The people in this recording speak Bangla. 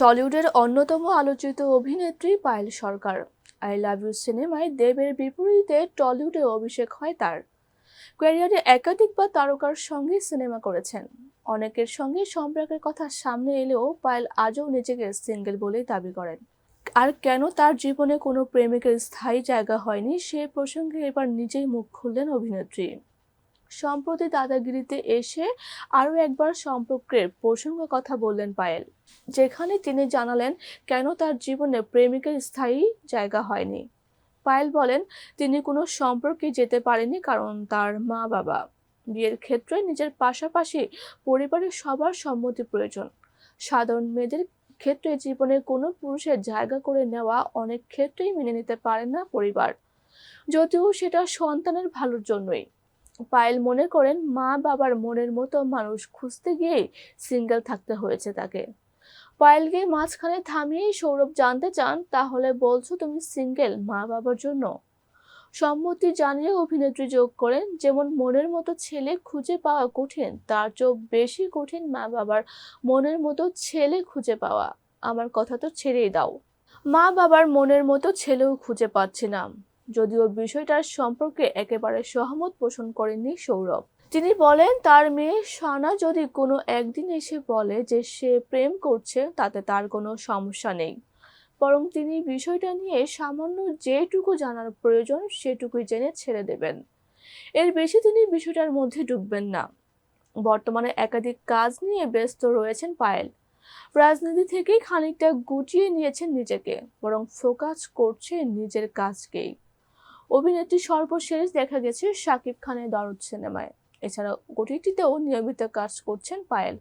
টলিউডের অন্যতম আলোচিত অভিনেত্রী Payel Sarkar. I love you সিনেমায় দেবের বিপরীতে টলিউডে অভিষেক হয় তার। ক্যারিয়ারে একাধিকবার তারকার সঙ্গে সিনেমা করেছেন। অনেকের সঙ্গে সম্পর্কের কথা সামনে এলেও পায়েল আজও নিজেকে সিঙ্গেল বলেই দাবি করেন। আর কেন তার জীবনে কোনো প্রেমিকের স্থায়ী জায়গা হয়নি সে প্রসঙ্গে এবার নিজেই মুখ খুললেন অভিনেত্রী। সম্প্রতি দাদাগিরিতে এসে আরও একবার সম্পর্কের প্রসঙ্গ কথা বললেন পায়েল, যেখানে তিনি জানালেন, কেন তার জীবনে প্রেমিকের স্থায়ী জায়গা হয়নি? পায়েল বলেন, তিনি কোনো সম্পর্কে যেতে পারেনি কারণ তার মা বাবা বিয়ের ক্ষেত্রে নিজের পাশাপাশি পরিবারের সবার সম্মতি প্রয়োজন। সাধারণ মেয়েদের ক্ষেত্রে জীবনে কোনো পুরুষের জায়গা করে নেওয়া অনেক ক্ষেত্রেই মেনে নিতে পারে না পরিবার। যদিও সেটা সন্তানের ভালোর জন্যই। পায়েল মনে করেন মা বাবার মনের মতো মানুষ খুঁজতে গিয়ে সিঙ্গেল থাকতে হয়েছে তাকে। পায়েলকে মাঝখানে থামিয়েই সৌরভ জানতে চান, তাহলে বলছো তুমি সিঙ্গেল মা বাবার জন্য? সম্মতি জানিয়ে অভিনেত্রী যোগ করেন, যেমন মনের মতো ছেলে খুঁজে পাওয়া কঠিন, তার চেয়েও বেশি কঠিন মা বাবার মনের মতো ছেলে খুঁজে পাওয়া। আমার কথা তো ছেড়েই দাও। মা বাবার মনের মতো ছেলেও খুঁজে পাচ্ছি না। যদিও বিষয়টার সম্পর্কে একেবারে সহমত পোষণ করেননি সৌরভ। তিনি বলেন, তার মেয়ে সানা যদি কোনো একদিন এসে বলে যে সে প্রেম করছে, তাতে তার কোনো সমস্যা নেই। বরং তিনি বিষয়টা নিয়ে সামান্য যেটুকু জানার প্রয়োজন, সেটুকুই জেনে ছেড়ে দেবেন। এর বেশি তিনি বিষয়টার মধ্যে ঢুকবেন না। বর্তমানে একাধিক কাজ নিয়ে ব্যস্ত রয়েছেন পায়েল। রাজনীতি থেকেই খানিকটা গুটিয়ে নিয়েছেন নিজেকে, বরং ফোকাস করছে নিজের কাজকেই। অভিনেত্রী সর্বশেষ দেখা গেছে শাকিব খানের দরদ সিনেমায়। এছাড়া ওটিটিতেও নিয়মিত কাজ করছেন পায়েল।